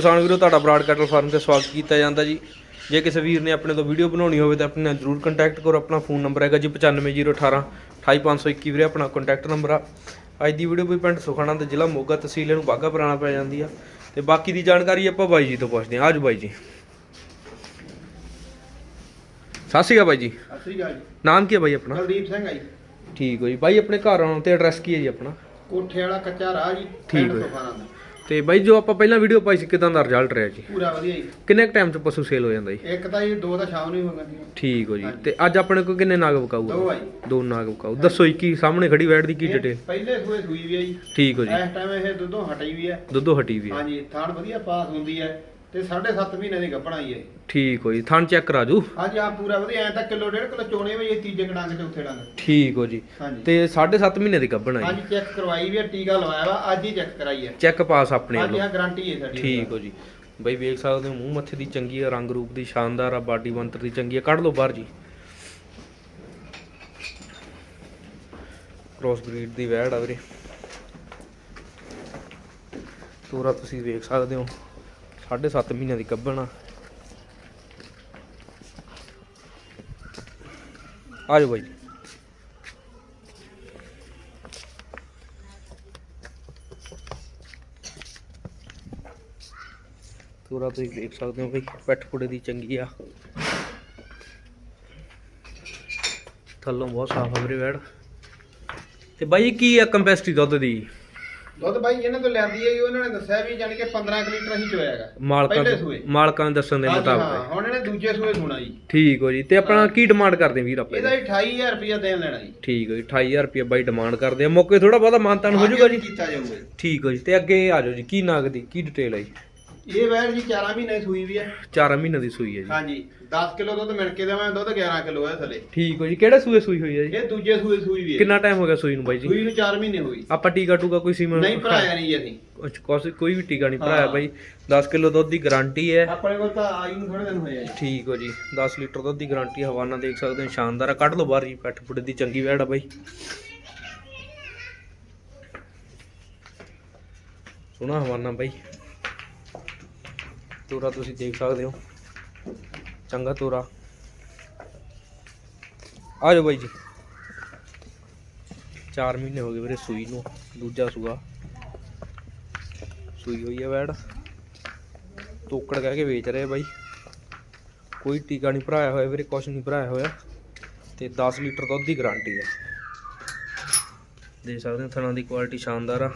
ਕਿਸਾਨ ਵੀਰੋ ਤੁਹਾਡਾ ਬਰਾਡ ਕੈਟਲ ਫਾਰਮ ਤੇ ਸਵਾਗਤ ਕੀਤਾ ਜਾਂਦਾ ਜੀ। ਜੇ ਕਿਸੇ ਵੀਰ ਨੇ ਆਪਣੇ ਤੋਂ ਵੀਡੀਓ ਬਣਾਉਣੀ ਹੋਵੇ ਤਾਂ ਆਪਣੇ ਨਾਲ ਜਰੂਰ ਕੰਟੈਕਟ ਕਰੋ। ਆਪਣਾ ਫੋਨ ਨੰਬਰ ਹੈਗਾ ਜੀ 95018 28521 ਵੀਰੇ ਆਪਣਾ ਕੰਟੈਕਟ ਨੰਬਰ ਆ। ਅੱਜ ਦੀ ਵੀਡੀਓ ਵੀ ਪਿੰਡ ਸੁਖਾਣਾ ਤੇ ਜ਼ਿਲ੍ਹਾ ਮੋਗਾ ਤਹਿਸੀਲ ਨੂੰ ਬਾਗਾ ਪੁਰਾਣਾ ਪੈ ਜਾਂਦੀ ਆ। ਤੇ ਬਾਕੀ ਦੀ ਜਾਣਕਾਰੀ ਆਪਾਂ ਬਾਈ ਜੀ ਤੋਂ ਪੁੱਛਦੇ ਹਾਂ। ਆਜੋ ਬਾਈ ਜੀ। ਸਤਿ ਸ਼੍ਰੀ ਅਕਾਲ ਬਾਈ ਜੀ। ਸਤਿ ਸ੍ਰੀ ਅਕਾਲ ਜੀ। ਨਾਮ ਕੀ ਹੈ ਬਾਈ ਆਪਣਾ? ਕੁਲਦੀਪ ਸਿੰਘ ਆ ਜੀ। ਠੀਕ ਹੋ ਜੀ। ਬਾਈ ਆਪਣੇ ਘਰ ਆਉਣ ਤੇ ਐਡਰੈਸ ਕੀ ਹੈ ਜੀ ਆਪਣਾ? ਕੋਠੇ ਵਾਲਾ ਕੱਚਾ ਰਾਹ ਜੀ ਠੀਕ ਹੈ। ਤੇ ਬਾਈ ਜੋ ਆਪਾਂ ਪਹਿਲਾਂ ਵੀਡੀਓ ਪਾਈ ਸੀ ਕਿਦਾਂ ਦਾ ਰਿਜ਼ਲਟ ਰਿਹਾ ਜੀ? ਪੂਰਾ ਵਧੀਆ ਜੀ। ਕਿੰਨੇ ਟਾਈਮ ਚ ਪਸ਼ੂ ਸੇਲ ਹੋ ਜਾਂਦਾ ਜੀ? ਇੱਕ ਤਾਂ ਜੀ ਦੋ ਤਾਂ ਸ਼ਾਮ ਨੂੰ ਹੀ ਹੋ ਜਾਂਦੀ ਠੀਕ ਹੋ ਜੀ। ਤੇ ਅੱਜ ਆਪਣੇ ਕੋਲ ਕਿੰਨੇ ਨਾਗ ਵਿਕਾਊ ਦੋ ਆ ਆ ਜੀ। ਦੋ ਨਾਗ ਵਿਕਾਊ। ਦੱਸੋ ਜੀ ਕੀ ਸਾਹਮਣੇ ਖੜੀ ਦੀ ਕੀ ਡਿਟੇਲ ਪਹਿਲੇ ਸੂਏ ਸੂਈ ਵੀ ਆ ਜੀ। ਠੀਕ ਹੋ ਜੀ। ਇਸ ਟਾਈਮ ਇਹ ਦੁੱਧੋਂ ਹਟੀ ਵੀ ਹੈ ਦੁੱਧੋ ਹਟੀ ਵੀ ਹੈ ਹਾਂਜੀ ਥਾਣ ਵਧੀਆ ਪਾਸ ਹੁੰਦੀ ਹੈ ਤੇ 7.5 ਮਹੀਨੇ ਦੀ ਗੱਭਣ ਆਈ ਹੈ ਠੀਕ ਹੋ ਜੀ ਥਣ ਚੈੱਕ ਕਰਾ ਜੂ? ਹਾਂਜੀ ਆ ਪੂਰਾ ਵਧੀਆ ਐ ਤਾਂ ਕਿਲੋ ਡੇਢ ਕਿਲੋ ਚੋਣੇ ਵੀ ਇਹ ਤੀਜੇ ਡੰਗ ਚੌਥੇ ਡੰਗ। ਠੀਕ ਹੋ ਜੀ ਹਾਂਜੀ। ਤੇ 7.5 ਮਹੀਨੇ ਦੀ ਗੱਭਣ ਹੈ? ਹਾਂਜੀ ਚੈੱਕ ਕਰਵਾਈ ਵੀ ਹੈ ਟੀਕਾ ਲਵਾਇਆ ਵਾ ਅੱਜ ਹੀ ਚੈੱਕ ਕਰਾਈ ਹੈ। ਚੈੱਕ ਪਾਸ ਆਪਣੇ ਹਾਂਜੀ ਵੱਲੋਂ ਆ ਗਾਰੰਟੀ ਹੈ ਸਾਡੀ ਠੀਕ ਹੋ ਜੀ। ਬਾਈ ਵੇਖ ਸਕਦੇ ਹੋ ਮੂੰਹ ਮੱਥੇ ਦੀ ਚੰਗੀ ਹੈ ਰੰਗ ਰੂਪ ਦੀ ਸ਼ਾਨਦਾਰ ਆ ਬਾਡੀ ਬੰਤਰ ਦੀ ਚੰਗੀ ਹੈ ਕੱਢ ਲਓ ਬਾਹਰ ਜੀ। ਕ੍ਰੋਸ ਬਰੀਡ ਦੀ ਵੈੜ ਆ ਵੀਰੇ। ਤੋਰਾ ਤੁਸੀਂ ਵੇਖ ਸਕਦੇ ਹੋ। 7.5 ਮਹੀਨਿਆਂ ਦੀ ਕੱਢਣ ਆ। ਆ ਜਾਓ ਬਾਈ। ਪੂਰਾ ਤੁਸੀਂ ਦੇਖ ਸਕਦੇ ਹੋ ਬਈ ਪੈਠ ਕੁੜੇ ਦੀ ਚੰਗੀ ਆ। ਥੱਲੋਂ ਬਹੁਤ ਸਾਫ਼ ਆ ਵੀਰੇ ਵੈੜ। ਤੇ ਬਾਈ ਕੀ ਆ ਕੰਪੈਸਿਟੀ ਦੁੱਧ ਦੀ? ਦੁੱਧ ਬਾਈ ਇਹਨਾਂ ਤੋਂ ਲੈਂਦੀ ਹੈ ਜੀ ਉਹਨਾਂ ਨੇ ਦੱਸਿਆ ਵੀ ਜਾਣੀ ਕਿ 15 ਕੁ ਲੀਟਰ ਹੀ ਚੋਇਆਗਾ ਮਾਲਕਾਂ ਪਹਿਲੇ ਦੇ ਸੂਏ। ਮਾਲਕਾਂ ਦੇ ਦੱਸਣ ਦੇ ਹਾਂਜੀ ਹਾਂ ਮੁਤਾਬਕ ਹੁਣ ਇਹਨੇ ਦੂਜੇ ਸੂਏ ਸੁਣਾ ਜੀ। ਠੀਕ ਹੋ ਜੀ ਤੇ ਆਪਣਾ ਕੀ ਡਿਮਾਂਡ ਕਰਦੇ ਵੀਰ ਆਪਾਂ ਇਹਦਾ ਇਹਦੀ? 28000 ਰੁਪਇਆ ਦੇਣ ਲੈਣਾ ਜੀ। ਠੀਕ ਹੋ ਜੀ 28000 ਰੁਪਏ ਬਾਈ ਡਿਮਾਂਡ ਕਰਦੇ ਆ। ਮੌਕੇ ਥੋੜਾ ਬਹੁਤਾ ਮਾਨਤਾਨ ਹੋ ਜਾਊਗਾ ਜੀ? ਕੀਤਾ ਜਾਊਗਾ ਜੀ। ਠੀਕ ਹੋ ਜੀ ਤੇ ਅੱਗੇ ਆ ਜਾਓ ਜੀ ਕੀ ਨਾਗ ਦੀ ਕੀ ਡਿਟੇਲ ਹੈ ਜੀ? ਇਹ ਵੈਰ ਜੀ 4 ਮਹੀਨੇ ਸੂਈ ਵੀ ਹੈ। 4 ਮਹੀਨੇ ਦੀ ਸੂਈ ਹੈ ਜੀ। ਹਾਂਜੀ 10 ਕਿਲੋ ਦੁੱਧ ਮਿਲ ਕੇ ਦੇਵਾਂ ਦੁੱਧ 11 ਕਿਲੋ ਹੈ ਥੱਲੇ। ਠੀਕ ਹੋ ਜੀ ਕਿਹੜੇ ਸੂਏ ਸੂਈ ਹੋਈ ਹੈ ਜੀ? ਇਹ ਦੂਜੇ ਸੂਏ ਸੂਈ ਵੀ ਹੈ। ਕਿੰਨਾ ਟਾਈਮ ਹੋ ਗਿਆ ਸੂਈ ਨੂੰ ਬਾਈ ਜੀ? ਸੂਈ ਨੂੰ 4 ਮਹੀਨੇ ਹੋਈ। ਆਪਾਂ ਟੀਕਾ ਟੂਕਾ ਕੋਈ ਸੀਮਨ ਨਹੀਂ ਭਰਾਇਆ ਨਹੀਂ ਜੀ ਅਸੀਂ। ਅੱਛਾ ਕੋਈ ਕੋਈ ਵੀ ਟੀਕਾ ਨਹੀਂ ਭਰਾਇਆ। ਬਾਈ। 10 ਕਿਲੋ ਦੁੱਧ ਦੀ ਗਾਰੰਟੀ ਹੈ। ਆਪਣੇ ਕੋਲ ਤਾਂ ਆਈ ਨੂੰ ਥੋੜੇ ਦਿਨ ਹੋਏ ਆ ਠੀਕ ਹੋ ਜੀ 10 ਲੀਟਰ ਦੁੱਧ ਦੀ ਗਾਰੰਟੀ ਹਵਾਨਾ ਦੇਖ ਸਕਦੇ ਹੋ ਸ਼ਾਨਦਾਰ ਆ। ਕੱਢ ਲਓ ਬਾਹਰ ਜੀ ਪੈਠ ਪੁੜੇ ਦੀ ਚੰਗੀ ਵੈੜ ਆ ਬਾਈ। ਸੋਹਣਾ ਹਵਾਨਾ ਬਾਈ। ਤੋਰਾ ਤੁਸੀਂ ਦੇਖ ਸਕਦੇ ਹੋ। ਚੰਗਾ ਤੋਰਾ। ਆ ਜਾਓ ਬਾਈ ਜੀ। 4 ਮਹੀਨੇ ਹੋ ਗਏ ਵੀਰੇ ਸੂਈ ਨੂੰ। ਦੂਜਾ ਸੂਆ। ਸੂਈ ਹੋਈ ਹੈ ਵੈੜ। ਤੋਕੜ ਕਹਿ ਕੇ ਵੇਚ ਰਹੇ ਬਾਈ। ਕੋਈ ਟੀਕਾ ਨਹੀਂ ਭਰਾਇਆ ਹੋਇਆ ਵੀਰੇ ਕੁਛ ਨਹੀਂ ਭਰਾਇਆ ਹੋਇਆ। ਤੇ 10 ਲੀਟਰ ਦੁੱਧ ਦੀ ਗਾਰੰਟੀ ਹੈ ਦੇਖ ਸਕਦੇ ਹੋ ਥਣਾ ਦੀ ਕੁਆਲਿਟੀ ਸ਼ਾਨਦਾਰ ਆ।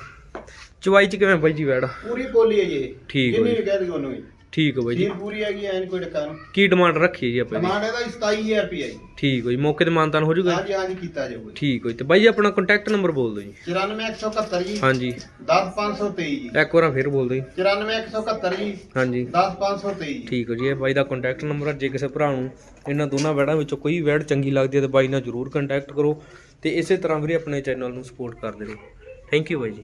ਚਵਾਈ ਚ ਕਿਵੇਂ ਬਾਈ ਜੀ ਵੈੜ? ਪੂਰੀ ਪੋਲੀ ਹੈ ਜੀ ਠੀਕ ਹੋ ਜਿੰਨੀ। ਵੀ ਕਹਿ ਦਿਓ ਉਹਨੂੰ ਵੀ ਠੀਕ ਹੋ ਬਾਈ ਜੀ। ਜੀਰ ਪੂਰੀ ਹੈਗੀ ਐਨ ਕੋਈ ਡੱਕਾ ਨੂੰ। ਕੀ ਡਿਮਾਂਡ ਰੱਖੀ ਜੀ ਆਪਾਂ ਡਿਮਾਂਡ ਇਹਦਾ 27000 ਰੁਪਇਆ ਜੀ। ਠੀਕ ਹੋ ਜੀ ਮੌਕੇ ਤੇ ਮਾਨਤਾਨ ਹੋ ਜਾਊਗਾ ਹਾਂਜੀ ਹਾਂਜੀ ਕੀਤਾ ਜਾਊਗਾ। ਠੀਕ ਹੋ ਜੀ ਤੇ ਬਾਈ ਜੀ ਆਪਣਾ ਕੰਟੈਕਟ ਨੰਬਰ ਬੋਲ ਦਿਓ ਜੀ। 94171 ਜੀ। ਹਾਂਜੀ। 10523 ਜੀ। ਇੱਕ ਵਾਰ ਫੇਰ ਬੋਲ ਦਿਓ ਜੀ। 94171 ਜੀ। ਹਾਂਜੀ। 10523 ਜੀ। ਠੀਕ ਹੋ ਜੀ ਇਹ ਬਾਈ ਦਾ ਕੰਟੈਕਟ ਨੰਬਰ ਹੈ ਜੇ ਕਿਸੇ ਭਰਾ ਨੂੰ ਇਹਨਾਂ ਦੋਨਾਂ ਵੈੜਾਂ ਵਿੱਚੋਂ ਕੋਈ ਵੈੜ ਚੰਗੀ ਲੱਗਦੀ ਹੈ ਤਾਂ ਬਾਈ ਨਾਲ ਜਰੂਰ ਕੰਟੈਕਟ ਕਰੋ। ਤੇ ਇਸੇ ਤਰ੍ਹਾਂ ਵੀਰੇ ਆਪਣੇ ਚੈਨਲ ਨੂੰ ਸਪੋਰਟ ਕਰਦੇ ਰਹੋ ਥੈਂਕ ਯੂ ਬਾਈ ਜੀ।